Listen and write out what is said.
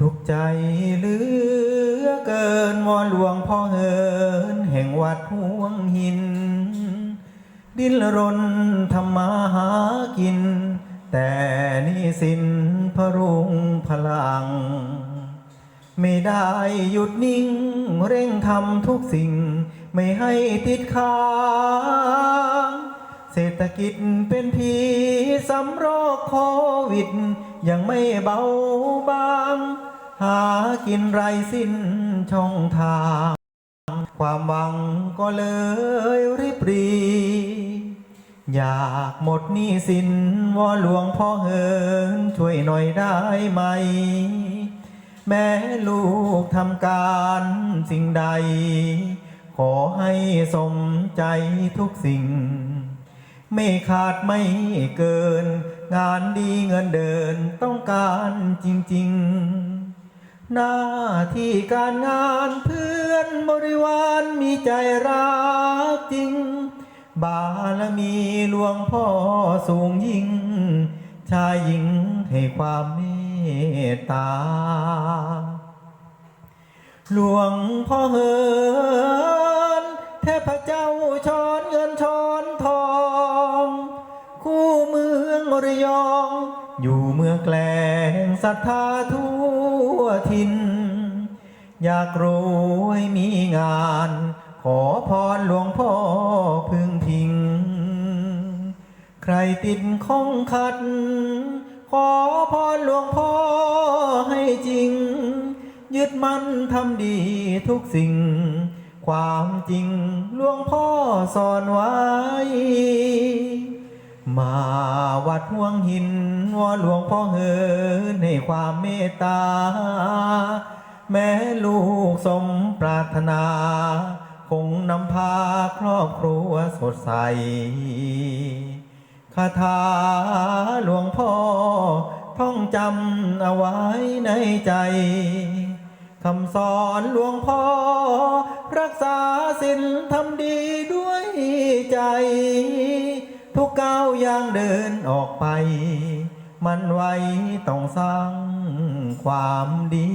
ทุกใจเหลือเกินวอนหลวงพ่อเหินแห่งวัดห่วงหิน ดิ้นรนทำมาหากิน แต่นี่สินพรุงพลัง ไม่ได้หยุดนิ่ง เร่งทำทุกสิ่ง ไม่ให้ติดค้างเศรษฐกิจเป็นผีสำโรคโควิด ยังไม่เบาบาง หากินไรสิ้นช่องทาง ความหวังก็เลยริบรี อยากหมดหนี้สินวอนหลวงพ่อเหินช่วยหน่อยได้ไหม แม่ลูกทำการสิ่งใด ขอให้สมใจทุกสิ่ง ไม่ขาดไม่เกิน งานดีเงินเดินต้องการจริง ๆ หน้าที่การงานเพื่อนบริวารมีใจรักจริง บารมีหลวงพ่อสูงยิ่ง ชายหญิงให้ความเมตตา หลวงพ่อเหินเทพเจ้าช้อนเงินช้อน ระยอง อยู่เมืองแกลงศรัทธาทั่วทิน อยากรวยมีงาน ขอพรหลวงพ่อพึ่งพิง ใครติดข้องขัด ขอพรหลวงพ่อให้จริง ยึดมั่นทำดีทุกสิ่ง ความจริงหลวงพ่อสอนไว้ มาวัดห่วงหินวอนหลวงพ่อเหินให้ความเมตตา แม่ลูกสมปรารถนา คงนำพาครอบครัวสดใสคาถาหลวงพ่อ ท่องจำเอาไว้ในใจคำสอนหลวงพ่อ รักษาศีลทำดีด้วยใจ ทุกก้าวย่างเดินออกไป มันไว้ต้องสร้างความดี